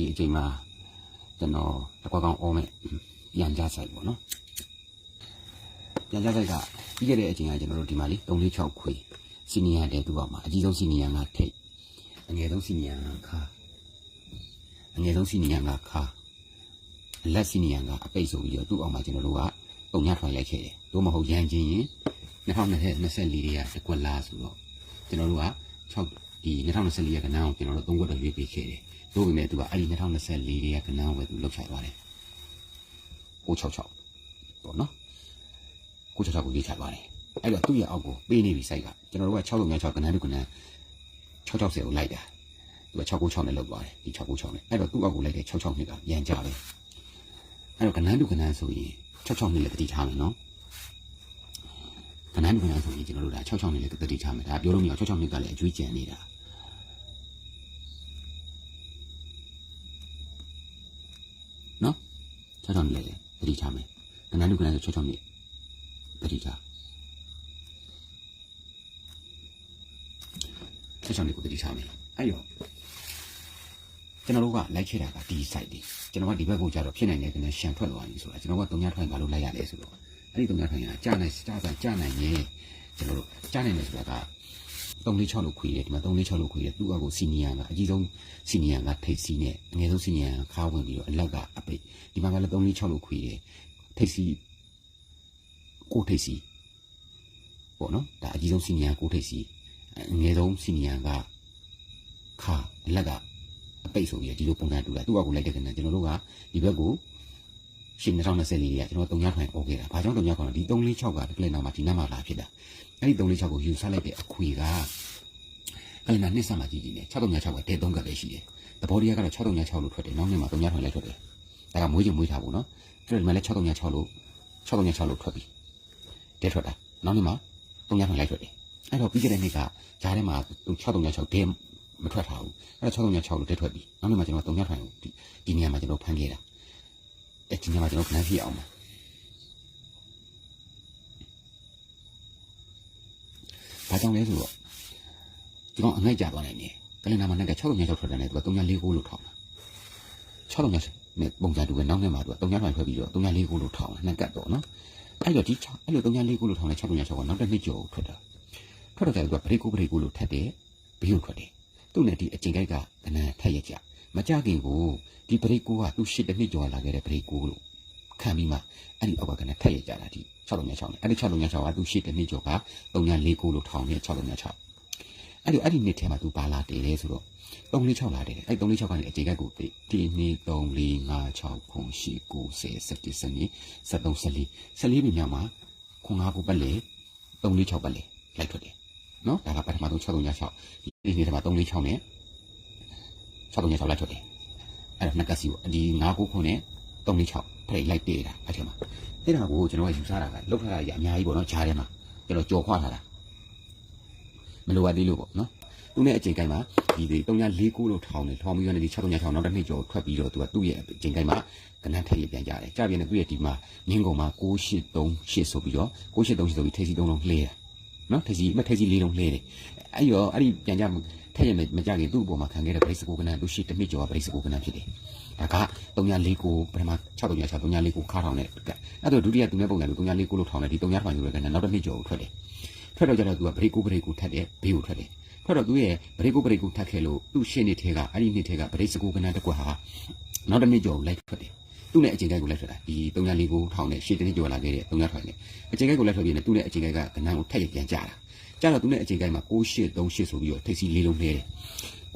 ဒီအချိန်မှာကျွန်တော်တကွာကောင်အော်မဲ့ပြန်ကြဆိုင်ပေါ့နော်ပြန်ကြဆိုင်ကပြီးခဲ့တဲ့အချိန်ကကျွန်တော်တို့ဒီမှာလေ346ခွေစီနီယာတဲ့သူ့အောက်မှာအကြီးဆုံးစီနီယာကထိတ်အငယ်ဆုံးစီနီယာကခါအငယ်ဆုံးစီနီယာကခါလက်စီနီယာကအပိတ်ဆိုပြီးတော့သူ့အောက်မှာကျွန်တော်တို့ကပုံညထွင်လိုက်ခဲ့တယ်တို့မဟုတ်ရန်ချင်းရင်2024တွေကတကွက်လားဆိုတော့ကျွန်တော်တို့က6ဒီ2024ရက်ကနန်းအောင်ကျွန်တော်တို့သုံးခွက်တော့ရွေးပေးခဲ့တယ် တို့ပေမဲ့သူကအဲ့ဒီ2024တွေကကနန်းဝယ်သူလောက်ချသွားတယ်666ပေါ့နော်666ကိုရွေးချသွားတယ်အဲ့တော့သူ့ရဲ့အောက်ကိုပေးနေပြီစိုက်ကကျွန်တော်တို့က636ကနန်းတို့ကနန်း660ကိုလိုက်တာသူက696နဲ့လောက်သွားတယ်ဒီ696နဲ့အဲ့တော့သူ့အောက်ကိုလိုက်တဲ့66နှစ်ကရန်ကြပဲအဲ့တော့ကနန်းတို့ကနန်းဆိုရင်66နှစ်လည်းတတိထားမယ်နော်ကနန်းကနန်းဆိုရင်ကျွန်တော်တို့ဒါ66နှစ်လည်းတတိထားမယ်ဒါပြောလို့မရ66နှစ်ကလည်းအကျွေးကျန်နေတာနော်66နှစ် လည်းတတိထားမယ်ကနန်းကနန်းဆို66နှစ်တတိထား66နှစ်ကိုတတိထားမယ်အဲ့ရောကျွန်တော်တို့ကလိုက်ခဲ့တာကဒီ site တွေကျွန်တော်ကဒီဘက်ကိုကြတော့ဖြစ်နိုင်တယ်ကနန်းရှန်ထွက်သွားပြီဆိုတာကျွန်တော်ကတုံညာထွက်ရင်ဘာလို့လိုက်ရလဲဆိုတော့အဲ့ဒီတုံညာထိုင်ကကြာနိုင်ကြာဆိုင်ကြာနိုင်ရင်ကျွန်တော်တို့ကြာနိုင်တယ်ဆိုတာက 346လို့ခွေတယ်ဒီမှာ346လို့ခွေတယ်သူကကိုစီနီယာကအကြီးဆုံးစီနီယာကထိတ်စီနဲ့အငယ်ဆုံးစီနီယာကခါဝင်ပြီးတော့အလက်ကအပိတ်ဒီမှာကလည်း346လို့ခွေတယ်ထိတ်စီကိုထိတ်စီပေါ့နော်ဒါအကြီးဆုံးစီနီယာကိုထိတ်စီအငယ်ဆုံးစီနီယာကခါအလက်ကအပိတ်ဆိုပြီးဒီလိုပုံစံတူတာသူကကိုလိုက်တဲ့ကနေကျွန်တော်တို့ကဒီဘက်ကို ရှင်2024လေးကကျွန်တော်တုံညာထွင်အော်ခဲ့တာ။ဘာကြောင့်တုံညာခေါ်လဲဒီ346ကတကယ်နောက်မှာဒီနောက်မှာလာဖြစ်တာ။အဲ့ဒီ346ကိုယူဆလိုက်တဲ့အခွေကကလင်နာနှစ်ဆမှကြီးကြီးနေ636ကတဲ3ကပဲရှိတယ်။သဘောတရားကတော့636လို့ထွက်တယ်။နောက်နေ့မှာတုံညာထွင်လိုက်ထွက်တယ်။ဒါကမွေးချင်မွေးထားဘူးနော်။အဲ့ဒီမှာလည်း636လို့636လို့ထွက်ပြီ။တဲထွက်တာ။နောက်နေ့မှာတုံညာထွင်လိုက်ထွက်တယ်။အဲ့တော့ပြီးခဲ့တဲ့နေ့ကဂျားထဲမှာ636တဲမထွက်ထားဘူး။အဲ့တော့636လို့တဲထွက်ပြီ။နောက်နေ့မှာကျွန်တော်တုံညာထွင်ကိုဒီနေရာမှာကျွန်တော်ဖန်ခဲ့တာ။ အဲ့ဒီညမှာကျွန်တော်ခဏပြည့်အောင်ပါဘာကြောင့်လဲဆိုတော့ကျွန်တော်အငိုက်ကြသွားနိုင်တယ်ကလင်နာမှာနဲ့က6 3 6ထွက်တယ်နဲ့သူက3 4 9လို့ထောင်းတာ6 3 6နဲ့ပုံစံတူပဲနောက်နဲ့မှာသူက3 4ထွက်ပြီးတော့3 4 9လို့ထောင်းတာနဲ့ကတ်တော့နော်အဲ့တော့ဒီအဲ့လို3 4 9လို့ထောင်းတဲ့6 3 6ကနောက်တစ်နှစ်ကျော်ထွက်တာထွက်တော့ကျသူကဘရိကိုဘရိကိုလို့ထက်တယ်ဘီကိုထွက်တယ်သူ့နဲ့ဒီအကျင်ကိုက်ကကနန်းထက်ရကြ မကြခင်ကိုဒီဘရိကိုကသူ့ရှစ်တစ်နှစ်ကျော်လာခဲ့တဲ့ဘရိကိုလို့ခံပြီးမှအဲ့ဒီအောက်ကကနေထက်ရကြတာဒီ636နဲ့အဲ့ဒီ636ကသူရှေ့တစ်နှစ်ကျော်က349လို့ထောင်နေ636အဲ့ဒီအဲ့ဒီနှစ်ထဲမှာသူပါလာတယ်လေဆိုတော့346လာတယ်အဲ့346ကနေအခြေကက်ကိုတိ1 2 3 4 5 6 9 10 9 10 11 12 13 14 14ပြီမြောက်မှာခွန်၅ခုပတ်လေ346ပတ်လေလိုက်ထွက်တယ်နော်ဒါကပထမဆုံး636ဒီနေ့ထဲမှာ346နဲ့ 636လိုက်ထွက်တယ်အဲ့ဒါနှစ်ကစီကိုဒီ9ခုခုနဲ့346ဖိတ်လိုက်တေးတာအဲ့ထဲမှာအဲ့ဒါကိုကျွန်တော်ကယူဆတာကလောက်ထားတာကြီးအများကြီးပေါ့နော်ဂျားထဲမှာကျွန်တော်ကြော်ခွာထားတာမလိုအပ်သေးလို့ပေါ့နော်သူနဲ့အချိန်တိုင်းမှာဒီ349လို့ထောင်းတယ်ထောင်းပြီးတော့ဒီ636နောက်တစ်နှစ်ကျော်ထွက်ပြီးတော့သူကသူ့ရဲ့အချိန်တိုင်းမှာကနန်းထည့်ရပြန်ကြတယ်ကြပြန်တယ်သူ့ရဲ့ဒီမှာမြင်းကုံမှာ6838ဆိုပြီးတော့6838ဆိုပြီးထိပ်စီ3လုံးလှဲတာနော်ထိပ်စီမထိပ်စီ4လုံးလှဲတယ်အဲ့ရောအဲ့ဒီပြန်ကြ ထည့်ရမကြခင်သူ့အပေါ်မှာခံခဲ့တဲ့ဗရိတ်စကိုကနန်းသူရှိတစ်နှစ်ကျော်ဗရိတ်စကိုကနန်းဖြစ်တယ်ဒါက349ပထမ636 349ခါထောင်တဲ့ကအဲ့တော့ဒုတိယသူနဲ့ပုံစံလို့349လို့ထောင်တယ်ဒီ3ညထောင်ယူရတဲ့ကနောက်တစ်နှစ်ကျော်ကိုထွက်တယ်ထွက်တော့ကျတော့သူကဘရိတ်ကိုဘရိတ်ကိုထက်တယ်ဘေးကိုထွက်တယ်ထွက်တော့သူရဲ့ဘရိတ်ကိုဘရိတ်ကိုထက်ခဲ့လို့သူ့ရှင်းနေထဲကအဲ့ဒီနှစ်ထဲကဗရိတ်စကူကနန်းတစ်ကွက်ဟာနောက်တစ်နှစ်ကျော်ကိုလိုက်ထွက်တယ်သူ့နဲ့အချိန်ကိုက်ကိုလိုက်ထွက်တာဒီ349ထောင်နဲ့ရှေ့တစ်နှစ်ကျော်လာခဲ့တဲ့3ညထောင်နဲ့အချိန်ကိုက်ကိုလိုက်ထွက်ပြီးနေသူ့နဲ့အချိန်ကိုက်ကကနန်းကိုထက်ရပြန်ကြတာ ကြတော့သူနဲ့အချိန်ကိုက်မှာ6838ဆိုပြီးတော့ထိပ်စီလေးလုံးလဲတယ်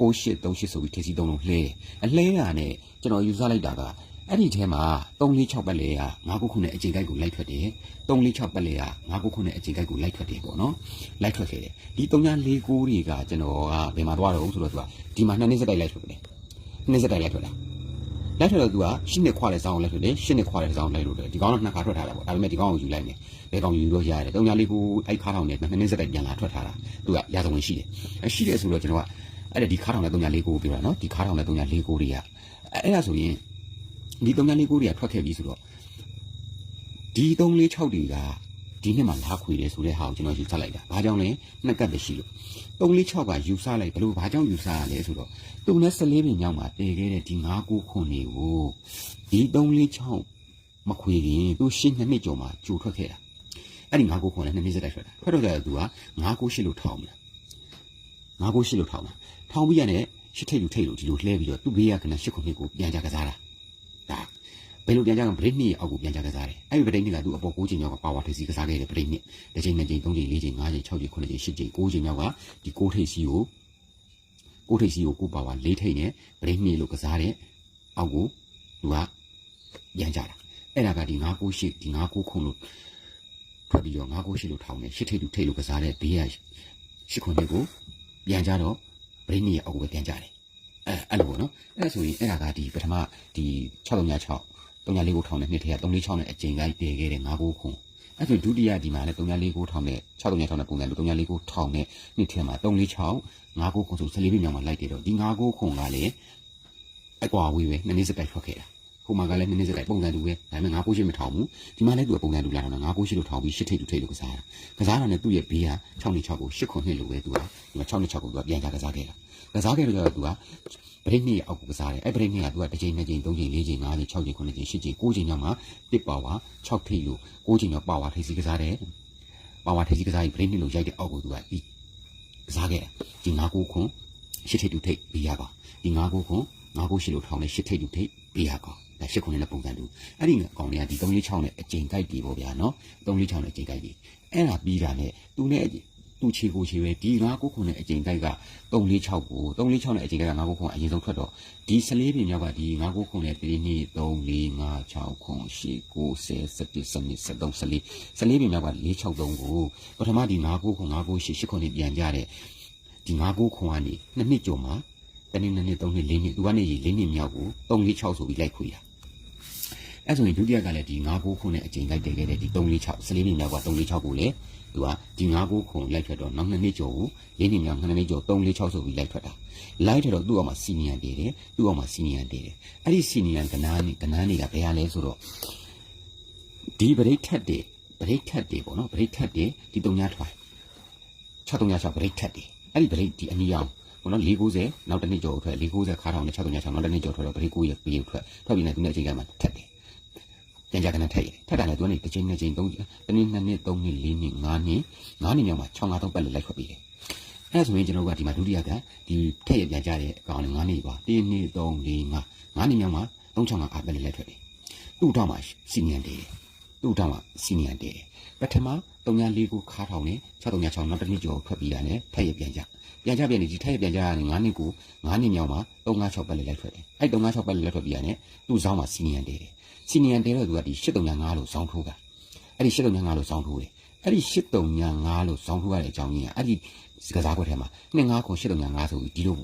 6838ဆိုပြီးထိပ်စီသုံးလုံးလှဲတယ်အလှဲတာနဲ့ကျွန်တော်ယူဆလိုက်တာကအဲ့ဒီထဲမှာ346ပတ်လေက9ခုခုနဲ့အချိန်ကိုက်ကိုလိုက်ထွက်တယ်346ပတ်လေက9ခုခုနဲ့အချိန်ကိုက်ကိုလိုက်ထွက်တယ်ပေါ့နော်လိုက်ထွက်ခဲ့တယ်ဒီ349တွေကကျွန်တော်ကဘယ်မှာသွားတော့ဆိုတော့သူကဒီမှာနှစ်နှစ်စက်တိုက်လိုက်ထွက်တယ်နှစ်စက်တိုက်လိုက်ထွက်တာ လိုက်ထွက်တော့သူကရှင်းနှစ်ခွာတဲ့စောင်းလိုက်ထွက်တယ်ရှင်းနှစ်ခွာတဲ့စောင်းလိုက်လို့တယ်ဒီကောင်ကနှစ်ခါထွက်ထားတာပေါ့ဒါပေမဲ့ဒီကောင်ကိုယူလိုက်မယ်ဘယ်ကောင်ယူလို့ရတယ်349အဲ့ခါထောင်နဲ့နှစ်နှစ်စက်တိုက်ပြန်လာထွက်ထားတာသူကရာဇဝင်ရှိတယ်အဲရှိတယ်ဆိုတော့ကျွန်တော်ကအဲ့ဒါဒီခါထောင်နဲ့304ကိုပြောတာနော်ဒီခါထောင်နဲ့304ကိုတွေကအဲ့ဒါဆိုရင်ဒီ304ကိုတွေကထွက်ခဲ့ပြီဆိုတော့ဒီ346တွေက ဒီနှစ်မှာလာခွေတယ်ဆိုတဲ့ဟာကိုကျွန်တော်ယူဆလိုက်တာဘာကြောင့်လဲနှစ်ကတ်တရှိလို့346ကယူဆလိုက်ဘလို့ဘာကြောင့်ယူဆရလဲဆိုတော့သူနဲ့14ပင်ညောင်းမှာတည်ခဲ့တဲ့ဒီ9ကိုခွန်တွေကိုဒီ346မခွေရင်သူရှင်းနှစ်နှစ်ကျော်မှာကြိုထွက်ခဲ့တာအဲ့ဒီ9ကိုခွန်လည်းနှစ်နှစ်စက်တိုက်ထွက်တာထွက်တော့ကြသူက9ကိုရှစ်လို့ထောင်းမလား9ကိုရှစ်လို့ထောင်းတာထောင်းပြီးရတဲ့ရှစ်ထိတ်လူထိတ်လူဒီလိုလှဲပြီးတော့သူ့ဘေးကကနရှစ်ခုနှစ်ကိုပြန်ကြကစားတာဒါ ဘယ်လိုပြန်ကြကဘရိတ်နှစ်အောက်ကိုပြန်ကြကစားတယ်အဲ့ဒီဘရိတ်နှစ်ကသူ့အပေါ်9ချိန်မြောက်ကပါဝါထိပ်စီကစားခဲ့တဲ့ဘရိတ်နှစ်တစ်ချိန်နှစ်ချိန်သုံးချိန်လေးချိန်ငါးချိန်၆ချိန်ခုနှစ်ချိန်ရှစ်ချိန်၉ချိန်မြောက်ကဒီ9ထိပ်စီကို9ထိပ်စီကိုကိုပါဝါ၄ထိပ်နဲ့ဘရိတ်နှစ်လို့ကစားတဲ့အောက်ကိုသူကပြန်ကြတာအဲ့ဒါကဒီ9 9ရှိဒီ9 9ခုလို့ထွက်ပြီးတော့9 9ရှိလို့ထောင်းတယ်ရှစ်ထိပ်လူထိပ်လို့ကစားတဲ့ဘေးကရှစ်ခုနှစ်ကိုပြန်ကြတော့ဘရိတ်နှစ်ရဲ့အောက်ကိုပြန်ကြတယ်အဲအဲ့လိုပေါ့နော်အဲ့ဒါဆိုရင်အဲ့ဒါကဒီပထမဒီ636 34ကိုထောင်တဲ့နှစ်ထဲက346နဲ့အကျိန်ကိုက်တည်ခဲ့တဲ့59ခုအဲ့ဆိုဒုတိယဒီမှာလည်း349ထောင်နဲ့636ထောင်နဲ့ပုံစံလို349ထောင်နဲ့နှစ်ထဲမှာ346 59ခုဆို14ပြည့်မြောက်မှာလိုက်တယ်တော့ဒီ59ခုကလည်းအကွာဝေးပဲနှစ်နှစ်စက်တိုက်ထွက်ခဲ့တာဟိုမှာကလည်းနှစ်နှစ်စက်တိုက်ပုံစံတူပဲဒါပေမဲ့59ရှိမထောင်ဘူးဒီမှာလည်းသူကပုံစံတူလာတော့59ရှိလို့ထောင်ပြီး8ထိပ်တူထိပ်လို့ကစားတာကစားတာနဲ့သူ့ရဲ့ဘေးက6နှစ်6ကို8ခုနှစ်လို့ပဲသူကဒီမှာ6နှစ်6ကိုသူကပြန်ကြကစားခဲ့တာကစားခဲ့တော့သူက ဗရိတ်နှစ်အောက်ကစားတယ်အဲ့ဗရိတ်နှစ်ကသူကတစ်ချိန်နှစ်ချိန်သုံးချိန်လေးချိန်ငါးချိန်၆ချိန်ခုနှစ်ချိန်ရှစ်ချိန်ကိုးချိန်ညောင်းမှာတစ်ပါဝါ6ထိပ်လို့ကိုးချိန်ညောင်းပါဝါထိပ်စီကစားတယ်ပါဝါထိပ်စီကစားရင်ဗရိတ်နှစ်လို့ရိုက်တဲ့အောက်ကိုသူကဒီကစားခဲ့တယ်ဒီငါးကိုးခွန်းရှစ်ထိပ်တူထိပ်ပြီးရပါဒီငါးကိုးခွန်းငါးကိုးရှစ်လို့ထောင်းတဲ့ရှစ်ထိပ်တူထိပ်ပြီးရပါဒါရှစ်ခုနှစ်နဲ့ပုံစံတူအဲ့ဒီကောင်တွေကဒီ346နဲ့အချိန်ကြိုက်ပြီပေါ့ဗျာနော်346နဲ့အချိန်ကြိုက်ပြီအဲ့ဒါပြီးတာနဲ့သူနဲ့ သူ့ချီကိုချီပဲဒီ9ကိုခုနဲ့အချိန်တိုက်က346ကို346နဲ့အချိန်တိုက်က9ကိုခုအရင်ဆုံးထွက်တော့ဒီ14ပြင်မြောက်ကဒီ9ကိုခုနဲ့3 2 3 4 5 6ခု8 9 10 11 12 13 14 14ပြင်မြောက်က463ကိုပထမဒီ9ကိုခု9ကို8 8ခုနဲ့ပြန်ကြတဲ့ဒီ9ကိုခုကနေနှစ်နှစ်ကျော်မှာတနေ့နှစ်နှစ်3နှစ်4နှစ်သူကနေ4နှစ်မြောက်ကို346ဆိုပြီးလိုက်ခွေတာအဲ့ဆိုရင်ဒုတိယကလည်းဒီ9ကိုခုနဲ့အချိန်လိုက်တည်ခဲ့တဲ့ဒီ346 14ပြင်မြောက်က346ကိုလည်း သူကဒီ9ကိုခုလိုက်ထွက်တော့နောက်နှစ်နှစ်ကျော်ကို၄နှစ်မြောက်နှစ်နှစ်ကျော်3 4 6ဆိုပြီးလိုက်ထွက်တာလိုက်ထွက်တော့သူ့အောက်မှာစီနီယံတည်တယ်သူ့အောက်မှာစီနီယံတည်တယ်အဲ့ဒီစီနီယံကနားနေကနားနေတာဘယ်ဟာလဲဆိုတော့ဒီဗရိတ်ထက်တယ်ဗရိတ်ထက်တယ်ပေါ့နော်ဗရိတ်ထက်တယ်ဒီ3ညထွား6366ဗရိတ်ထက်တယ်အဲ့ဒီဗရိတ်ဒီအနီအောင်ဘောနော်490နောက်တစ်နှစ်ကျော်ထွက်490ခါထောင်နဲ့6366နောက်တစ်နှစ်ကျော်ထွက်တော့ဗရိတ်9ရပြေထွက်ထွက်ပြီးနေသူနဲ့အချိန်ကမှထက်တယ် ပြန်ကြကနေထက်ရထက်တာလည်းသူကနေတစ်ချိန်နှစ်ချိန်သုံးတနည်းနှစ်နှစ်သုံးနှစ်လေးနှစ်ငါးနှစ်ငါးနှစ်မြောက်မှာ6 5 3ပတ်လက်လိုက်ထွက်ပြီးတယ်အဲဒါဆိုရင်ကျွန်တော်ကဒီမှာဒုတိယကဒီထက်ရပြန်ကြတဲ့အကောင်နဲ့ငါးနှစ်ပါ1 2 3 4 5ငါးနှစ်မြောက်မှာ3 6 5အားပတ်လက်လိုက်ထွက်တယ်သူ့တော့မှာစီနီယံတယ်သူ့တော့မှာစီနီယံတယ်ပထမ304ကိုခါထောင်နဲ့6366နောက်တစ်နှစ်ကျော်ထွက်ပြီးတာနဲ့ထက်ရပြန်ကြ ပြန်ကြပြန်နေဒီထက်ရပြန်ကြရနေ9နှစ်ကို9နှစ်မြောက်မှာ356ပတ်လက်လိုက်ထွက်တယ်အဲ့356ပတ်လက်လိုက်ထွက်ပြီးရတယ်သူ့စောင်းမှာစီနီယံတယ်စီနီယံတဲတော့သူကဒီ8395လို့ဇောင်းထိုးတာအဲ့ဒီ8395လို့ဇောင်းထိုးတယ်အဲ့ဒီ8395လို့ဇောင်းထိုးရတဲ့အကြောင်းရင်းကအဲ့ဒီကစားကွက်ထဲမှာ25ခု8395ဆိုပြီးဒီလို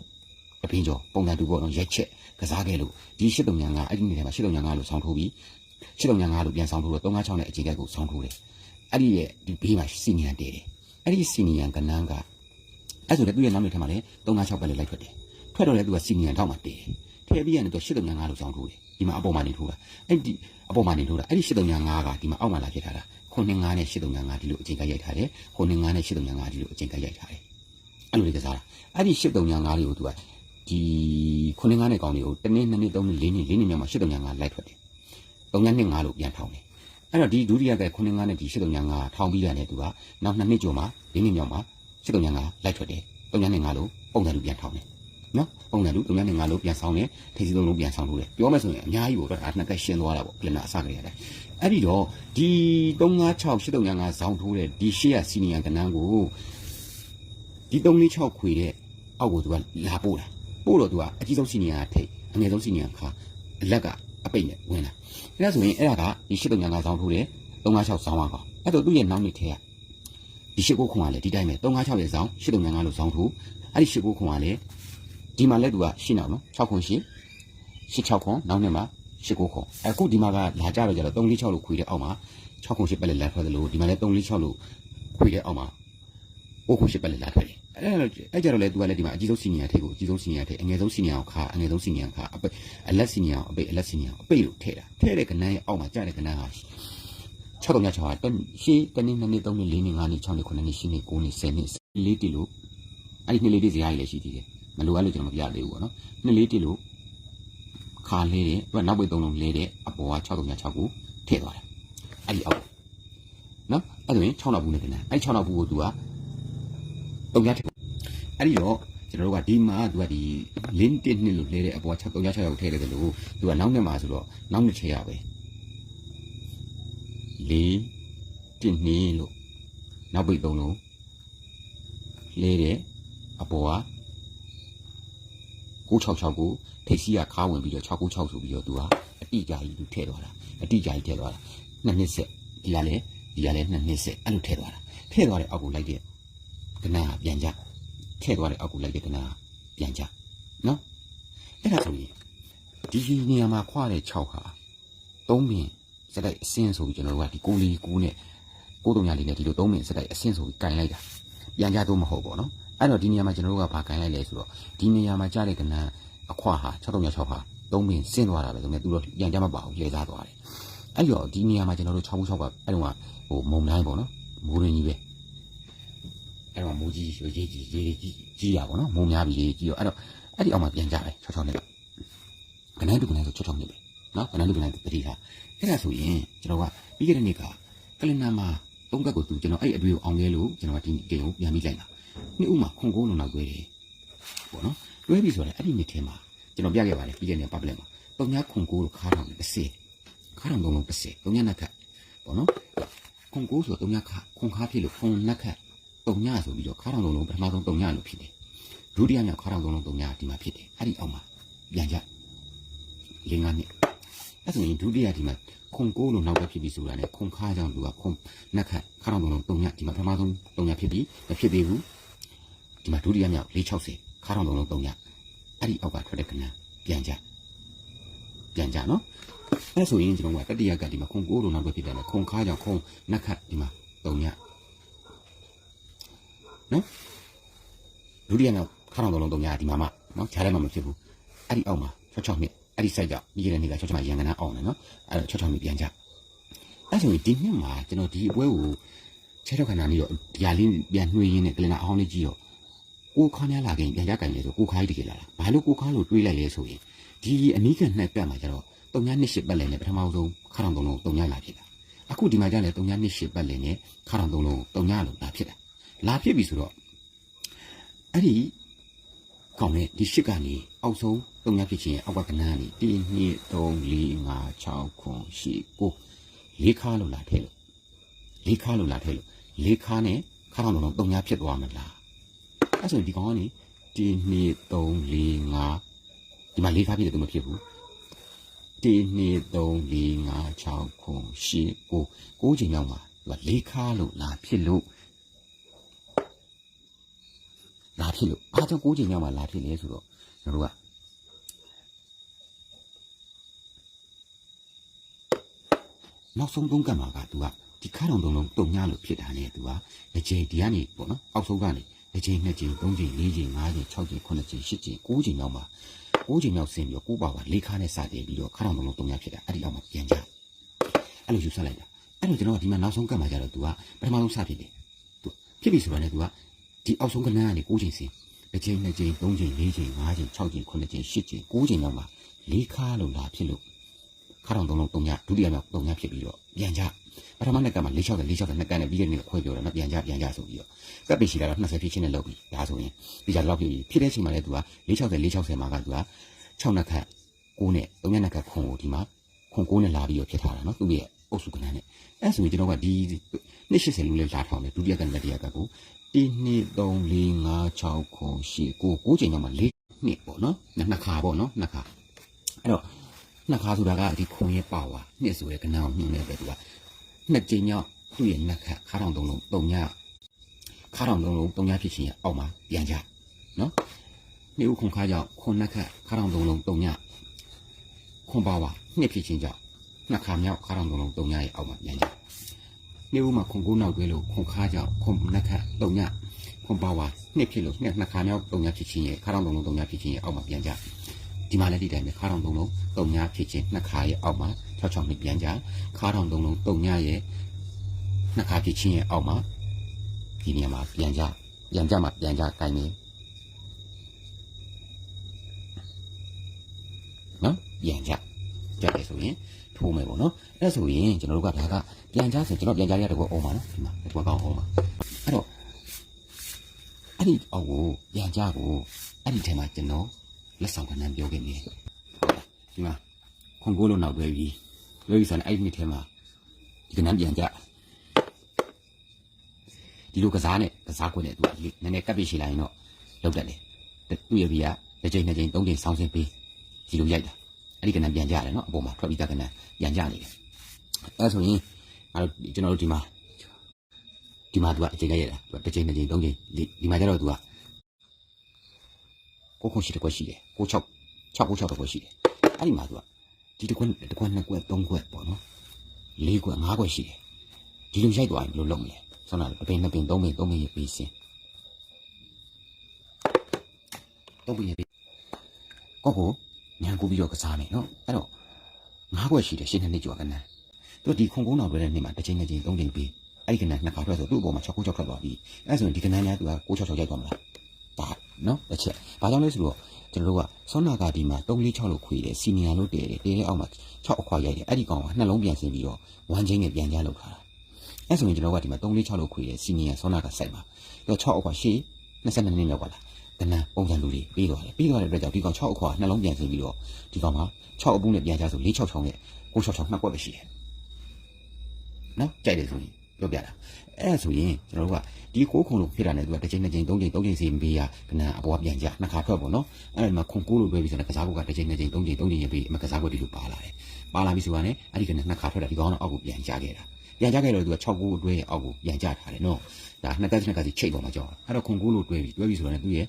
အပင်းကျော်ပုံစံတူပေါ့နော်ရိုက်ချက်ကစားခဲ့လို့ဒီ8395အဲ့ဒီနေထဲမှာ8395လို့ဇောင်းထိုးပြီး8395လို့ပြန်ဇောင်းထိုးတော့356နဲ့အချိန်ကက်ကိုဇောင်းထိုးတယ်အဲ့ဒီရဲ့ဒီဘေးမှာစီနီယံတဲတယ်အဲ့ဒီစီနီယံကနန်းက အဲ့ဆိုလည်းသူ့ရဲ့နောက်နေထဲမှာလည်း356ပဲလိုက်ထွက်တယ်ထွက်တော့လည်းသူကစီနီယံထောက်မှာတဲတယ်ထည့်ပြီးရတယ်သူ8395လို့ဇောင်းထိုးတယ်ဒီမှာအပေါ်မှာနေထိုးတာအဲ့ဒီအပေါ်မှာနေထိုးတာအဲ့ဒီ8395ကဒီမှာအောက်မှာလာဖြစ်ထားတာခုနှစ်ငါးနဲ့8395ဒီလိုအချိန်ကရိုက်ထားတယ်ခုနှစ်ငါးနဲ့8395ဒီလိုအချိန်ကရိုက်ထားတယ်အဲ့လိုလေးကစားတာအဲ့ဒီ8395လေးကိုသူကဒီခုနှစ်ငါးနဲ့ကောင်းလေးကိုတနေ့နှစ်နှစ်သုံးနှစ်လေးနှစ်လေးနှစ်မြောက်မှာ8395လိုက်ထွက်တယ်3နှစ်5လို့ပြန်ထောင်းတယ်အဲ့တော့ဒီဒုတိယကခုနှစ်ငါးနဲ့ဒီ8395ထောင်းပြီးရတယ်သူကနောက်နှစ်နှစ်ကျော်မှာလေးနှစ်မြောက်မှာ 8395လိုက်ထွက်တယ်3နှစ်5လို့ပုံစံလူပြန်ထောင်းတယ်နော်ပုံစံလူ3နှစ်5လို့ပြန်ဆောင်တယ်ထိစီသုံးလုံးပြန်ဆောင်လို့တယ်ပြောမယ်ဆိုရင်အများကြီးပေါ့ဒါနှစ်ကရှင်းသွားတာပေါ့ပြန်လာအစကလေးရတယ်အဲ့ဒီတော့ဒီ356 8395ဇောင်းထိုးတဲ့ဒီရှေ့ရစီနီယံကနန်းကိုဒီ346ခွေတဲ့အောက်ကိုသူကလာပို့တာပို့တော့သူကအကြီးဆုံးစီနီယံကထိတ်အငယ်ဆုံးစီနီယံခါအလက်ကအပိတ်နဲ့ဝင်လာအဲ့ဒါဆိုရင်အဲ့ဒါကဒီ8395ဇောင်းထိုးတဲ့356ဇောင်းပါကောင်အဲ့တော့သူ့ရဲ့နောက်နှစ်ထဲက ဒီရှိကိုခွန်ကလည်းဒီတိုင်းပဲ356ရဲ့ဇောင်း8395လို့ဇောင်းထိုးအဲ့ဒီရှိကိုခွန်ကလည်းဒီမှာလည်းသူကရှင်းအောင်နော်6ခွန်ရှင်း86ခွန်နောက်နှစ်မှာ89ခွန်အခုဒီမှာကလာကြတော့ကြတော့346လို့ခွေတဲ့အောက်မှာ6ခွန်ရှင်းပက်လက်လာထွက်တယ်လို့ဒီမှာလည်း346လို့ခွေတဲ့အောက်မှာ9ခွန်ရှင်းပက်လက်လာထွက်တယ်အဲ့အဲ့ကြတော့လေသူကလည်းဒီမှာအကြီးဆုံးစီနီယာထိပ်ကိုအကြီးဆုံးစီနီယာထိပ်အငယ်ဆုံးစီနီယာကိုခါအငယ်ဆုံးစီနီယာခါအပိတ်အလက်စီနီယာကိုအပိတ်အလက်စီနီယာကိုအပိတ်လို့ထည့်တာထည့်တဲ့ကနန်းရဲ့အောက်မှာကြားတဲ့ကနန်းဟာ 6တော့ည6ဟာတရှေးတနေ့2နေ့3နေ့4နေ့5နေ့6နေ့9နေ့10နေ့9နေ့10နေ့လေးတိလို့အဲ့ဒီနှစ်လေးတိစရာကြီးလည်းရှိသေးတယ်မလိုအပ်လို့ကျွန်တော်မပြသေးဘူးပေါ့နော်နှစ်လေးတိလို့ခါလေးတယ်သူကနောက်ပိတ်3လုံးလဲတဲ့အပေါ်က6တော့ည6ကိုထည့်သွားတယ်အဲ့ဒီအောက်နော်အဲ့ဒါရင်6နောက်ဘူးနဲ့တင်တယ်အဲ့6နောက်ဘူးကိုသူက3ညထည့်အဲ့ဒီတော့ကျွန်တော်တို့ကဒီမှာသူကဒီလင်းတစ်နှစ်လို့လဲတဲ့အပေါ်6 3ည6ရောက်ထည့်တယ်လို့သူကနောက်နှစ်မှာဆိုတော့နောက်နှစ်ထည့်ရပဲ လေးတစ်နှစ်လို့နောက်ပိတ်3လုံးလဲတဲ့အပေါ်က966ကိုထိပ်စီးကခါဝင်ပြီးတော့696ဆိုပြီးတော့သူကအတိအကျကြီးသူထည့်သွားတာအတိအကျကြီးထည့်သွားတာနှစ်နှစ်ဆက်ဒီကလည်းဒီကလည်းနှစ်နှစ်ဆက်အဲ့လိုထည့်သွားတာထည့်သွားတဲ့အောက်ကိုလိုက်တဲ့ကနန်းကပြန်ကြထည့်သွားတဲ့အောက်ကိုလိုက်တဲ့ကနန်းကပြန်ကြနော်အဲ့ဒါဆိုရင်ဒီနေရာမှာခွာတဲ့6ဟာသုံးပင် စက်တိုက်အစင်းဆိုပြီးကျွန်တော်တို့ကဒီကိုလီကူးနဲ့ကိုတုံညာလေးနဲ့ဒီလိုသုံးပင်စက်တိုက်အစင်းဆိုပြီးကင်လိုက်တာပြန်ကြတော့မဟုတ်ပေါ့နော်အဲ့တော့ဒီနေရာမှာကျွန်တော်တို့ကဘာကင်လိုက်လဲဆိုတော့ဒီနေရာမှာကြားတဲ့ကနန်းအခွာဟာ636ဟာသုံးပင်ဆင်းသွားတာပဲဆိုတော့သူတို့ပြန်ကြမပါဘူးလဲစားသွားတယ်အဲ့တော့ဒီနေရာမှာကျွန်တော်တို့6 6ကအဲ့တော့ဟိုမုံတိုင်းပေါ့နော်မိုးရင်းကြီးပဲအဲ့တော့မိုးကြီးရေးကြီးရေးကြီးကြီးရပါတော့မုံများပြီရေးကြီးရောအဲ့တော့အဲ့ဒီအောက်မှာပြန်ကြတယ်6 6နဲ့ကနန်းတူကနန်းဆို6 6နဲ့ပဲနော်ကနန်းတူကနန်းတတိထား အဲ့ဒါဆိုရင်ကျွန်တော်ကပြီးခဲ့တဲ့နေ့ကကလင်နာမှာသုံးကတ်ကိုသူကျွန်တော်အဲ့အတွေ့ကိုအောင်ခဲ့လို့ကျွန်တော်ကဒီဂိမ်းကိုပြန်ပြီးလိုက်တာနှစ်ဦးမှာခွန်ကိုးလုံးလောက်တွေ့တယ်ပေါ့နော်တွဲပြီဆိုတော့အဲ့ဒီနေ့ထဲမှာကျွန်တော်ပြခဲ့ပါတယ်ပြီးခဲ့တဲ့နေ့ public မှာပုံညာခွန်ကိုးလို့ခါထောင်30ခါထောင်သုံးလုံး30ပုံညာနှစ်ခတ်ပေါ့နော်ခွန်ကိုးဆိုတော့ပုံညာခါခွန်ခါဖြစ်လို့ခွန်နှစ်ခတ်ပုံညာဆိုပြီးတော့ခါထောင်သုံးလုံးပထမဆုံးပုံညာလို့ဖြစ်တယ်ဒုတိယမြောက်ခါထောင်သုံးလုံးပုံညာဒီမှာဖြစ်တယ်အဲ့ဒီအောက်မှာပြန်ကြလင်းငါနှစ် အဲ့ဆိုရင်ဒုတိယဒီမှာခွန်ကိုးလို့နောက်ပဲဖြစ်ပြီးဆိုတာ ਨੇ ခွန်ခါကြောင့်သူကခွန်နှစ်ခတ်ခါထောင်သုံးလုံးပုံညာဒီမှာပထမဆုံးပုံညာဖြစ်ပြီးမဖြစ်သေးဘူးဒီမှာဒုတိယမြောက်460ခါထောင်သုံးလုံးပုံညာအဲ့ဒီအောက်ကထွက်တဲ့ကဏ္ဍပြန်ကြပြန်ကြနော်အဲ့ဆိုရင်ကျွန်တော်ကတတိယကဒီမှာခွန်ကိုးလို့နောက်ပဲဖြစ်တယ်လေခွန်ခါကြောင့်ခွန်နှစ်ခတ်ဒီမှာပုံညာနော်ဒုတိယမြောက်ခါထောင်သုံးလုံးပုံညာဒီမှာမှနော်ခြားထဲမှာမဖြစ်ဘူးအဲ့ဒီအောက်မှာ66နှစ် အဲ့ဒီစိုက်ကြောင့်ပြီးခဲ့တဲ့နေ့က66မှာရန်ကနာအောင်တယ်နော်အဲ့တော့66နှစ်ပြန်ကြအဲ့ဆိုရင်ဒီနှစ်မှာကျွန်တော်ဒီအပွဲကိုခြေထောက်ခဏပြီးတော့ဒီဟာလေးပြန်နှွေးရင်းနဲ့ကလင်နာအောင်လေးကြည့်တော့ကိုခါများလာခင်ပြန်ကြကန်လေဆိုကိုခါကြီးတကယ်လာတာဘာလို့ကိုခါလို့တွေးလိုက်လဲဆိုရင်ဒီအနီးကနှစ်ကတ်မှာကျတော့တုံညာနှစ်ရှစ်ပတ်လည်နဲ့ပထမဆုံးခါထောင်သုံးလုံးတုံညာလာဖြစ်တာအခုဒီမှာကျလည်းတုံညာနှစ်ရှစ်ပတ်လည်နဲ့ခါထောင်သုံးလုံးတုံညာလို့လာဖြစ်တာလာဖြစ်ပြီဆိုတော့အဲ့ဒီ ကောင်းတဲ့ဒီရှစ်ကနေအောက်ဆုံးတုံညာဖြစ်ခြင်းရဲ့အောက်ကကနန်းကနေ1 2 3 4 5 6 9 10 9လေးခါလို့လာထဲလို့လေးခါလို့လာထဲလို့လေးခါနဲ့ခါထောင်သုံးလုံးတုံညာဖြစ်သွားမလားအဲ့ဆိုဒီကောင်ကနေ1 2 3 4 5ဒီမှာလေးခါဖြစ်တယ်သူမဖြစ်ဘူး1 2 3 4 5 6 9 10 9 9ချိန်မြောက်မှာသူကလေးခါလို့လာဖြစ်လို့လာ ဖြစ်လို့အားကြောင့်9ချိန်မြောက်မှာလာဖြစ်လဲဆိုတော့ကျွန်တော်တို့ကနောက်ဆုံးသုံးကတ်မှာကသူကဒီခါတော်သုံးလုံးတုံညလို့ဖြစ်တာနဲ့သူကတစ်ချိန်ဒီကနေပေါ့နော်အောက်ဆုံးကနေတစ်ချိန်နှစ်ချိန်သုံးချိန်လေးချိန်ငါးချိန်၆ချိန်ခုနှစ်ချိန်ရှစ်ချိန်၉ချိန်ရောက်မှာ၉ချိန်ရောက်ဆင်းပြီးတော့ကိုးပါပါလေးခါနဲ့စတင်ပြီးတော့ခါတော်သုံးလုံးတုံညဖြစ်တာအဲ့ဒီအောက်မှာပြန်ကြအဲ့လိုယူဆလိုက်တာအဲ့တော့ကျွန်တော်ကဒီမှာနောက်ဆုံးကတ်မှာကြတော့သူကပထမဆုံးစဖြစ်တယ်သူဖြစ်ပြီဆိုတော့လည်းသူက ဒီအောက်ဆုံးကနန်းကနေ၉ချိန်ဆင်းတစ်ချိန်နှစ်ချိန်သုံးချိန်လေးချိန်ငါးချိန်၆ချိန်ခုနှစ်ချိန်ရှစ်ချိန်၉ချိန်ရောက်မှာလေးခါလို့လာဖြစ်လို့ခါတော်သုံးလုံးတုံညဒုတိယမြောက်တုံညဖြစ်ပြီးတော့ပြန်ကြပထမနှစ်ကမှာ460 460နှစ်ကန်နဲ့ပြီးခဲ့တဲ့နေ့ခွဲပြောတယ်နော်ပြန်ကြပြန်ကြဆိုပြီးတော့ကပ်ပစ်ရှိတာတော့20ဖြစ်ချင်းနဲ့လောက်ပြီဒါဆိုရင်ဒီကြတော့ဖြစ်ပြီဖြစ်တဲ့အချိန်မှာလည်းသူက460 460မှာကသူက6နှစ်ခတ်9နဲ့3နှစ်ခတ်ခွန်ကိုဒီမှာခွန်9နဲ့လာပြီးတော့ဖြစ်ထားတာနော်သူ့ရဲ့ အုပ်စုကနန်းနဲ့အဲ့ဆိုရင်ကျွန်တော်ကဒီ280လူလေးလာထောင်းတယ်ဒုတိယကနဲ့တတိယကကို1 2 3 4 5 6ခွန်10 9 9ချိန်ညမှာ4နှစ်ပေါ့နော်နှစ်ခါပေါ့နော်နှစ်ခါအဲ့တော့နှစ်ခါဆိုတာကဒီခွန်ရဲ့ပါဝါနှစ်ဆိုတဲ့ကနန်းကိုညှိနေပဲသူကနှစ်ကြိမ်မြောက်သူ့ရဲ့နှစ်ခါခါထောင်သုံးလုံးတုံညခါထောင်သုံးလုံးတုံညဖြစ်ခြင်းရဲ့အောက်မှာပြန်ကြနော်နှစ်ဦးခွန်ခါကြောင့်ခွန်နှစ်ခါခါထောင်သုံးလုံးတုံညခွန်ပါဝါနှစ်ဖြစ်ခြင်းကြောင့် နှစ်ခါမြောက်ခါထောင်သုံးလုံးတုံညရဲ့အောက်မှာပြန်ကြနှစ်ဦးမှာခွန်ကိုးနောက်တွဲလို့ခွန်ခါကြောင့်ခွန်နှစ်ခါတုံညခွန်ပါဝါနှစ်ဖြစ်လို့နှစ်နှစ်ခါမြောက်တုံညဖြစ်ခြင်းရဲ့ခါထောင်သုံးလုံးတုံညဖြစ်ခြင်းရဲ့အောက်မှာပြန်ကြဒီမှာလည်းဒီတိုင်းပဲခါထောင်သုံးလုံးတုံညဖြစ်ခြင်းနှစ်ခါရဲ့အောက်မှာ66နှစ်ပြန်ကြခါထောင်သုံးလုံးတုံညရဲ့နှစ်ခါဖြစ်ချင်းရဲ့အောက်မှာဒီနေရာမှာပြန်ကြပြန်ကြမှာပြန်ကြကိုင်းနေနော်ပြန်ကြကြတယ်ဆိုရင် ထိုးမယ်ပေါ့နော်အဲ့ဒါဆိုရင်ကျွန်တော်တို့ကဒါကပြန်ကြဆိုကျွန်တော်ပြန်ကြရတဲ့ကောအောင်ပါနော်ဒီမှာဒီကောကောင်းအောင်ပါအဲ့တော့အဲ့ဒီအောက်ကိုပြန်ကြကိုအဲ့ဒီထဲမှာကျွန်တော်လက်ဆောင်ကဏ္ဍပြောခဲ့နေတယ်ဒီမှာခွန်ကိုလို့နောက်တွဲပြီးလွှဲပြီးဆိုရင်အဲ့ဒီနှစ်ထဲမှာဒီကဏ္ဍပြန်ကြဒီလိုကစားနဲ့ကစားခွင့်နဲ့သူကနည်းနည်းကပ်ပြရှိလိုက်ရင်တော့လောက်တတ်တယ်သူ့ရဲ့ဘီကတစ်ချိန်နှစ်ချိန်သုံးချိန်ဆောင်းစင်းပေးဒီလိုရိုက်တာ အဲ့ဒီကဏ္ဍပြန်ကြရတယ်နော်အပေါ်မှာထွက်ပြီးသားကဏ္ဍပြန်ကြနေတယ်အဲ့ဆိုရင်အဲ့ကျွန်တော်တို့ဒီမှာဒီမှာသူကအချိန်လိုက်ရတာသူကတစ်ချိန်နှစ်ချိန်သုံးချိန်ဒီမှာကျတော့သူကကိုခုရှိတစ်ခွက်ရှိတယ်ကို6 6ကို6တစ်ခွက်ရှိတယ်အဲ့ဒီမှာသူကဒီတစ်ခွက်တစ်ခွက်နှစ်ခွက်သုံးခွက်ပေါ့နော်လေးခွက်ငါးခွက်ရှိတယ်ဒီလိုရိုက်သွားရင်ဘယ်လိုလုပ်မလဲဆောင်းလာအပင်နှစ်ပင်သုံးပင်သုံးပင်ရပြီးစင်သုံးပင်ရပြီးကိုကို ညံကူပြီးတော့ကစားမယ်နော်အဲ့တော့ငါးခွက်ရှိတယ်ရှင်းတဲ့နေ့ကျော်ကနန်းသူဒီခုံကုန်းတော်ပြတဲ့နေ့မှာတစ်ချိန်တစ်ချိန်သုံးချိန်ပြီးအဲ့ဒီကနန်းနှစ်ခါထွက်ဆိုသူ့အပေါ်မှာ6ခု6ထွက်သွားပြီအဲ့ဆိုရင်ဒီကနန်းများသူက6 6 6ရိုက်သွားမလားဒါနော်တစ်ချက်ဘာကြောင့်လဲဆိုတော့ကျွန်တော်တို့ကဆောနာကာဒီမှာ3 4 6လို့ခွေတယ်စီနီယာလို့တည်တယ်တည်တဲ့အောက်မှာ6အခွာရိုက်တယ်အဲ့ဒီကောင်ကနှလုံးပြန်ဆင်းပြီးတော့ဝမ်းချင်းနဲ့ပြန်ကြလောက်ထားတာအဲ့ဆိုရင်ကျွန်တော်ကဒီမှာ3 4 6လို့ခွေတယ်စီနီယာဆောနာကာစိုက်မှာပြီးတော့6အခွာရှေ့22နှစ်လောက်ပါလား ကနန်းပုံစံလူတွေပြီးသွားတယ်ပြီးသွားတဲ့အတွက်ကြောင့်ဒီကောင်6အခွာနှလုံးပြန်ဆင်းပြီးတော့ဒီကောင်မှာ6အပူးနဲ့ပြန်ကြဆို4 6 6နဲ့9 6 6နှစ်ကွက်ပဲရှိတယ်နော်ကြိုက်တယ်ဆိုရင်ပြောပြတာအဲ့ဆိုရင်ကျွန်တော်တို့ကဒီကိုးခုံလို့ဖြစ်တာနဲ့သူကတစ်ချိန်တစ်ချိန်သုံးချိန်သုံးချိန်စီမပေးရကနန်းအပေါ်ကပြန်ကြနှစ်ခါထွက်ပေါ့နော်အဲ့ဒီမှာခုံကိုးလို့တွဲပြီးဆိုတော့ကစားကုတ်ကတစ်ချိန်တစ်ချိန်သုံးချိန်သုံးချိန်ရပြီးအမကစားကုတ်ဒီလိုပါလာတယ်ပါလာပြီဆိုတာနဲ့အဲ့ဒီကနန်းနှစ်ခါထွက်တာဒီကောင်တော့အောက်ကိုပြန်ကြခဲ့တာ ပြန်ကြခဲ့တော့သူက6ကိုးအတွဲအောက်ကိုပြန်ကြထားတယ်နော်ဒါနှစ်သက်နှစ်ကစီချိတ်ပေါ်မှာကြောက်အဲ့တော့ခုံကိုးလို့တွဲပြီးတွဲပြီးဆိုတော့သူရဲ့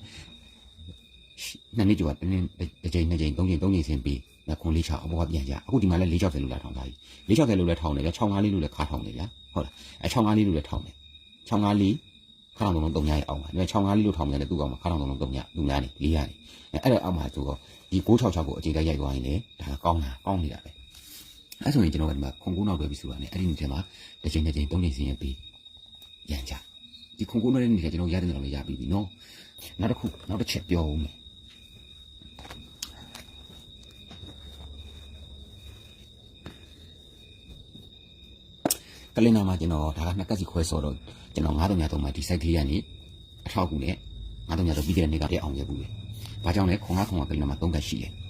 နှစ်နှစ်ကျော်ကတစ်နေ့တစ်ချိန်နှစ်ချိန်သုံးချိန်သုံးချိန်စင်ပြီးညခွန်လေးချအပေါ်ကပြန်ကြအခုဒီမှာလည်း၄60လို့လာထောင်ထားပြီ၄60လို့လည်းထောင်တယ်ဗျ6 5လေးလို့လည်းခါထောင်တယ်ဗျာဟုတ်လားအဲ6 5လေးလို့လည်းထောင်တယ်6 5လေးခါထောင်လုံး3ညရဲ့အောက်မှာဒါ6 5လေးလို့ထောင်တယ်လည်းသူ့ကောင်မှာခါထောင်လုံး3ညလူများနေ၄ရနေအဲအဲ့ဒါအောက်မှာဆိုတော့ဒီ666ကိုအချိန်တိုင်းရိုက်သွားရင်လေဒါကောင်းတာကောင်းနေတာပဲ အဲဆိုရင်ကျွန်တော်ကဒီမှာခွန်ကိုးနောက်တွဲပြီးဆိုတာねအဲ့ဒီနေ့ထဲမှာတစ်ချိန်တစ်ချိန်သုံးချိန်စီရင်ပြီးရန်ကြဒီခွန်ကိုးနောက်တဲ့နေ့ထဲကျွန်တော်ရတဲ့နေရာမှာရပြီးပြီနော်နောက်တစ်ခုနောက်တစ်ချက်ပြောဦးမယ်ကလင်နာမှာကျွန်တော်ဒါကနှစ်ကက်စီခွဲစောတော့ကျွန်တော်9000ည3မှာဒီ site လေးကနေအထောက်အကူနဲ့9000ည3ပြီးတဲ့နေ့ကတည်းအောင်ရဘူးလေ။ဘာကြောင့်လဲခွန်ကားခွန်ကားကလင်နာမှာ3ကက်ရှိတယ်။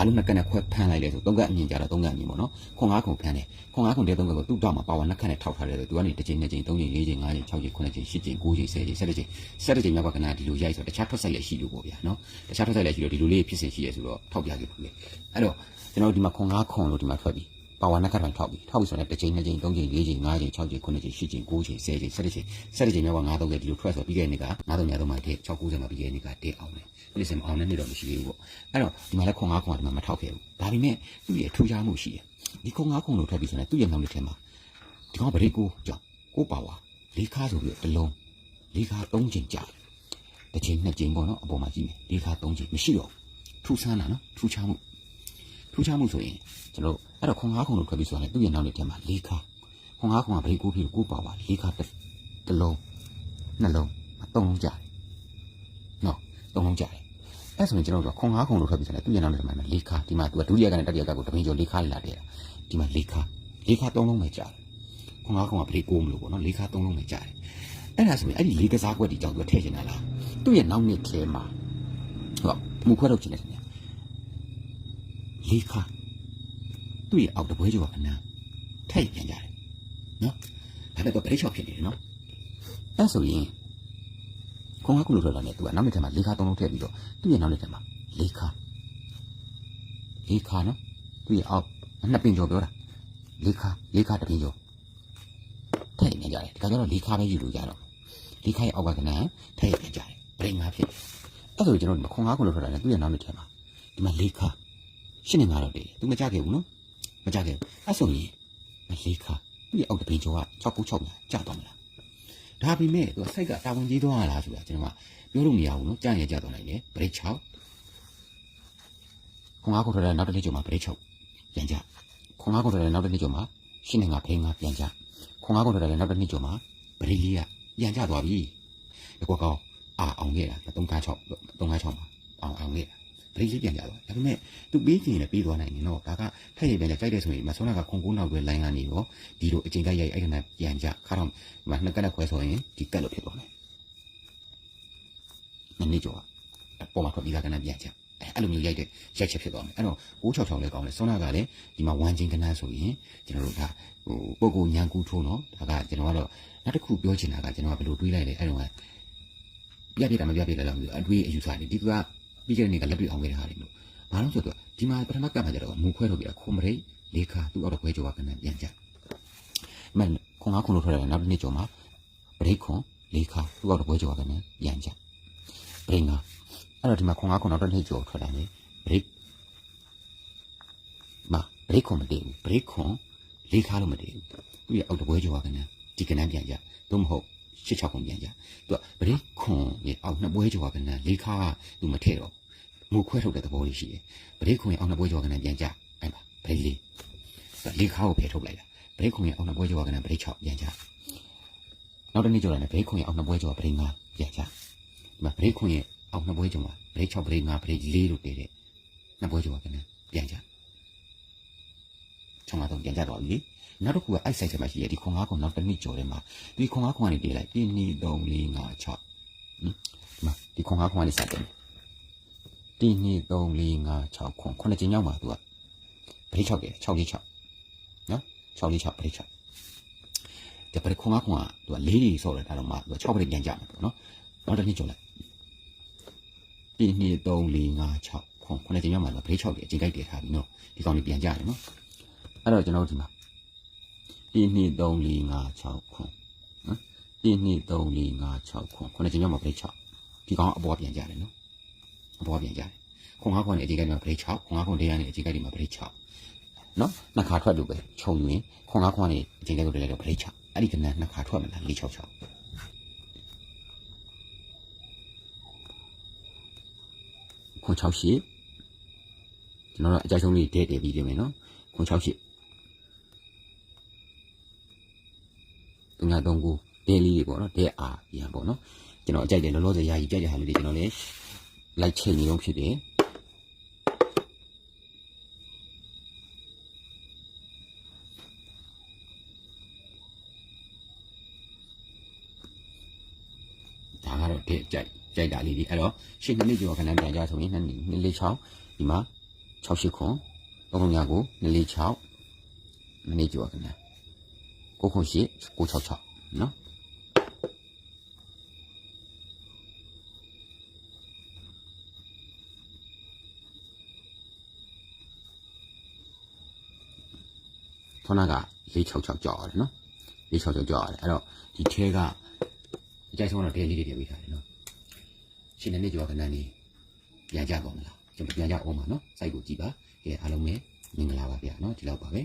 ဘာလို့နှစ်ကက်နဲ့ခွဲဖမ်းလိုက်လဲဆို3ကက်အမြင်ကြတော့3ကက်အမြင်ပေါ့နော်။ခွန်ကားခွန်ဖမ်းတယ်။ခွန်ကားခွန်တဲ့3ကက်ကိုသူ့တောက်မှာပါဝါနှစ်ခက်နဲ့ထောက်ထားတယ်ဆိုသူကနေတစ်ချိန်နှစ်ချိန်သုံးချိန်လေးချိန်ငါးချိန်၆ချိန်ခုနှစ်ချိန်ရှစ်ချိန်ကိုးချိန်ဆယ်ချိန်ဆယ်ချိန်ဆယ်ချိန်မြောက်ကကနာဒီလိုရိုက်ဆိုတခြားထွက်ဆိုင်လည်းရှိလို့ပေါ့ဗျာနော်။တခြားထွက်ဆိုင်လည်းရှိလို့ဒီလိုလေးဖြစ်စဉ်ရှိရဆိုတော့ထောက်ပြခဲ့ဘူးလေ။အဲ့တော့ကျွန်တော်ဒီမှာခွန်ကားခွန်လို့ဒီမှာထွက်ပြီး ပါဝါနှစ်ခါတိုင်းထောက်ပြီးထောက်ပြီးဆိုရင်တစ်ချိန်နှစ်ချိန်သုံးချိန်လေးချိန်ငါးချိန်၆ချိန်ခုနှစ်ချိန်ရှစ်ချိန်ကိုးချိန်ဆယ်ချိန်ဆယ်ချိန်ဆယ်ချိန်မြောက်ကငါးသုံးချိန်ဒီလိုထွက်ဆိုပြီးခဲ့တဲ့နေ့ကငါးသုံးညသုံးမှတည်း6 90မှာပြီးခဲ့တဲ့နေ့ကတည်းအောင်တယ်ဒီစင်အောင်တဲ့နေ့တော့မရှိသေးဘူးပေါ့အဲ့တော့ဒီမှာလည်းခွန်ငါးခွန်ကဒီမှာမထောက်ခဲ့ဘူးဒါပေမဲ့သူ့ရဲ့ထူးခြားမှုရှိတယ်ဒီခွန်ငါးခွန်လို့ထွက်ပြီးဆိုရင်သူ့ရဲ့နောက်တစ်ထက်မှာဒီကောင်ဗရိတ်ကိုကြောင့်ကိုပါဝါလေးခါဆိုပြီးတလုံးလေးခါ၃ချိန်ကြာတစ်ချိန်နှစ်ချိန်ပေါ့နော်အပေါ်မှာကြည့်မယ်လေးခါ၃ချိန်မရှိတော့ထူးဆန်းတာနော်ထူးခြားမှု ထူးခြားမှုဆိုရင်ကျွန်တော်အဲ့တော့ခွန်ငါးခွန်လို့ထွက်ပြီးဆိုရင်သူ့ရဲ့နောက်တစ်ထက်မှာလေးခါခွန်ငါးခွန်ကဗရိတ်ကိုပြီးကိုပါဝါလေးခါတလုံးနှလုံးသုံးလုံးကြာနော်သုံးလုံးကြာတယ်အဲ့ဆိုရင်ကျွန်တော်တို့ကခွန်ငါးခုံလို့ထွက်ပြီးဆိုရင်သူ့ရဲ့နောက်ထဲမှာလေးခါဒီမှာသူကဒုတိယကနေတတိယကကိုတပင်းကျော်လေးခါလာတဲ့ဒီမှာလေးခါလေးခါသုံးလုံးပဲကြာတယ်ခွန်ငါးခုံကဘလေးကိုမလို့ပေါ့နော်လေးခါသုံးလုံးပဲကြာတယ်အဲ့ဒါဆိုရင်အဲ့ဒီလေးကစားကွက်ဒီကြောင့်သူထည့်ချင်တာလားသူ့ရဲ့နောက်နှစ်ထဲမှာဟုတ်မှုခွဲတော့ချင်တယ်ခင်ဗျ လေးခါသူ့ရဲ့အောက်တပွဲကျော်ကအနမ်းထည့်ပြန်ကြတယ်နော်ဒါလည်းတော့ဗလေးချောက်ဖြစ်နေတယ်နော်အဲ့ဆိုရင်ခွန်ကားကုလို့ထွက်လာတယ်သူကနောက်နှစ်ထပ်မှာလေးခါသုံးလုံးထည့်ပြီးတော့သူ့ရဲ့နောက်နှစ်ထပ်မှာလေးခါလေးခါနော်သူ့ရဲ့အောက်နှစ်ပင်ကျော်ပြောတာလေးခါလေးခါတစ်ပင်ကျော်ထည့်နေကြတယ်ဒီကကြတော့လေးခါပဲယူလို့ရတော့လေးခါရဲ့အောက်ကကနန်းထည့်ပြန်ကြတယ်ပရိငါဖြစ်အဲ့ဆိုကျွန်တော်ဒီခွန်ကားကုလို့ထွက်လာတယ်သူ့ရဲ့နောက်နှစ်ထပ်မှာဒီမှာလေးခါ ရှင်းနေငါတော့တည်းသူမကြခဲ့ဘူးနော်မကြခဲ့ဘူးအဲ့ဆိုရင်လေးခါသူ့ရဲ့အောက်တစ်ပင်ကျော်က6ကု6ညာကြာတော့မလားဒါပေမဲ့သူကစိတ်ကတာဝန်ကြီးသွားရလားဆိုတာကျွန်တော်ကပြောလို့မရဘူးနော်ကြားရကြတော့နိုင်တယ်ဘရိတ်6ခွန်ကားခုထတဲ့နောက်တစ်နေ့ကျော်မှာဘရိတ်6ပြန်ကြခွန်ကားခုထတဲ့နောက်တစ်နေ့ကျော်မှာရှင်းနေငါဖိငါပြန်ကြခွန်ကားကုန်ထွက်တယ်နောက်တစ်နှစ်ကျော်မှာပရိလေးကပြန်ကျသွားပြီအကွက်ကောင်းအာအောင်ခဲ့တာ356 356မှာအောင်အောင်ခဲ့တာ ပရိလေးပြန်ကျသွားဒါပေမဲ့သူပေးချင်လည်းပေးသွားနိုင်တယ်နော်ဒါကထက်ရပြန်ကြကြိုက်တယ်ဆိုရင်မဆောနာကခွန်ကိုးနောက်ပဲလိုင်းကနေရောဒီလိုအချိန်ကြိုက်ရိုက်အဲ့ဒါနဲ့ပြန်ကျခါတော့မနှစ်ကက်နဲ့ခွဲဆိုရင်ဒီကက်လို့ဖြစ်သွားတယ်နှစ်နှစ်ကျော်အပေါ်မှာထွက်ပြီးသားကနပြန်ကျအဲ့လိုမျိုးရိုက်တဲ့ရိုက်ချက်ဖြစ်သွားမယ်အဲ့တော့666လည်းကောင်းတယ်ဆောနာကလည်းဒီမှာ1ချင်းကနန်းဆိုရင်ကျွန်တော်တို့ကဟိုပုဂ္ဂိုလ်ညံကူထိုးနော်ဒါကကျွန်တော်ကတော့နောက်တစ်ခုပြောချင်တာကကျွန်တော်ကဘယ်လိုတွေးလိုက်လဲအဲ့တော့ကပြပြတာမပြပြလဲတော့အတွေးအယူဆနေဒီက ပြီးခဲ့တဲ့နေ့ကလက်တွေ့အောင်ခဲ့တဲ့ဟာတွေလို့ဘာလို့ဆိုတော့ဒီမှာပထမကပ်မှာကျတော့မူခွဲထုတ်ပြီးတော့ခုံမရိတ်လေးခါသူ့အောက်တော့ခွဲကြောကနန်းပြန်ကျဒီမှာခွန်ငါခွန်လို့ထွက်တယ်နောက်တစ်နေ့ကျော်မှာပရိတ်ခွန်လေးခါသူ့အောက်တော့ခွဲကြောကနန်းပြန်ကျပရိတ်ငါအဲ့တော့ဒီမှာခွန်ငါခွန်နောက်တစ်နေ့ကျော်ထွက်တယ်လေပရိတ်မပရိတ်ခွန်မတည်ဘူးပရိတ်ခွန်လေးခါလို့မတည်ဘူးသူ့ရဲ့အောက်တော့ခွဲကြောကနန်းဒီကနန်းပြန်ကျသို့မဟုတ်ရှစ်ချောက်ခွန်ပြန်ကျသူကပရိတ်ခွန်ရဲ့အောက်နှစ်ပွဲကြောကနန်းလေးခါကသူမထည့်တော့ မူခွဲထုတ်တဲ့သဘောလေးရှိတယ်ပရိတ်ခွန်ရဲ့အောက်နှစ်ပွဲကြောကနန်းပြန်ကျအဲ့ပါပရိတ်လေးလေးခါကိုဖယ်ထုတ်လိုက်တာပရိတ်ခွန်ရဲ့အောက်နှစ်ပွဲကြောကနန်းပရိတ်6ပြန်ကျနောက်တစ်နေ့ကျော်လာတယ်ပရိတ်ခွန်ရဲ့အောက်နှစ်ပွဲကြောကပရိတ်5ပြန်ကျဒီမှာပရိတ်ခွန်ရဲ့အောက်နှစ်ပွဲကြောမှာပရိတ်6ပရိတ်5ပရိတ်4လို့တည်တဲ့နှစ်ပွဲကြောကနန်းပြန်ကျချောင်းတော့ပြန်ကျတော့ပြီနောက်တစ်ခုကအိုက်ဆိုင်ဆက်မှာရှိရဒီခွန်5ခွန်နောက်တစ်နေ့ကျော်ထဲမှာဒီခွန်5ခွန်ကနေပြေးလိုက်1 2 3 4 5 6ဟင်ဒီမှာဒီခွန်5ခွန်ကနေစတယ် 1 2 3 4 5 6ခွန်ခုနှစ်ချိန်ရောက်မှာသူကပရိတ်6တယ်6လေး6နော်6လေး6ပရိတ်6ဒီပရိတ်ခွန်5ခွန်ကသူက၄တွေဆော့တယ်ဒါတော့မှသူက6ပရိတ်ပြန်ကြမှာသူနော်နောက်တစ်နေ့ကျော်လိုက်1 2 3 4 5 6ခွန်ခုနှစ်ချိန်ရောက်မှာသူကပရိတ်6တယ်အချိန်ကြိုက်တယ်ထားပြီနော်ဒီကောင်လေးပြန်ကြတယ်နော်အဲ့တော့ကျွန်တော်တို့ဒီမှာ1 2 3 4 5 6ခွန်နော်1 2 3 4 5 6ခွန်ခုနှစ်ချိန်ရောက်မှာပရိတ်6ဒီကောင်ကအပေါ်ပြန်ကြတယ်နော် အပေါ်ပြန်ကြတယ်ခွန်ငါးခွန်နဲ့အချိန်ကိုက်မှာဗရိတ်6ခွန်ငါးခွန်တရားနဲ့အချိန်ကိုက်ဒီမှာဗရိတ်6နော်နှစ်ခါထွက်လို့ပဲခြုံရင်ခွန်ငါးခွန်နဲ့အချိန်ကိုက်ကိုတည်းကတော့ဗရိတ်6အဲ့ဒီကနန်းနှစ်ခါထွက်မလား4 6 6ခွန်6ရှိကျွန်တော်တို့အကြိုက်ဆုံးလေးဒဲတယ်ပြီးပြင်မယ်နော်ခွန်6ရှိတုံညာတုံကိုဒဲလေးတွေပေါ့နော်ဒဲအာပြန်ပေါ့နော်ကျွန်တော်အကြိုက်တယ်လောလောဆယ်ယာယီကြိုက်တဲ့ဟာလေးတွေကျွန်တော်လည်း လိုက်ချိန်နေတော့ဖြစ်တယ်ဒါကတော့တဲ့ကြိုက်ကြိုက်တာလေးဒီအဲ့တော့ရှင်းနှစ်နှစ်ကျော်ခဏပြန်ကြဆိုရင်နှစ်နှစ်လေး6ဒီမှာ6 8ခွန်3ညကိုနှစ်လေး6နှစ်နှစ်ကျော်ခဏ9ခွန်8 9 6 6နော် ခုနက466ကြောက်ရတယ်နော်466ကြောက်ရတယ်အဲ့တော့ဒီထဲကအကြိုက်ဆုံးတော့ဒဲလေးတွေပြပေးထားတယ်နော်ရှင်းတဲ့နေ့ကျော်ခဏနေပြန်ကြပါမလားကျွန်တော်ပြန်ကြအောင်ပါနော်စိုက်ကိုကြည့်ပါကဲအားလုံးပဲမင်္ဂလာပါဗျာနော်ဒီလောက်ပါပဲ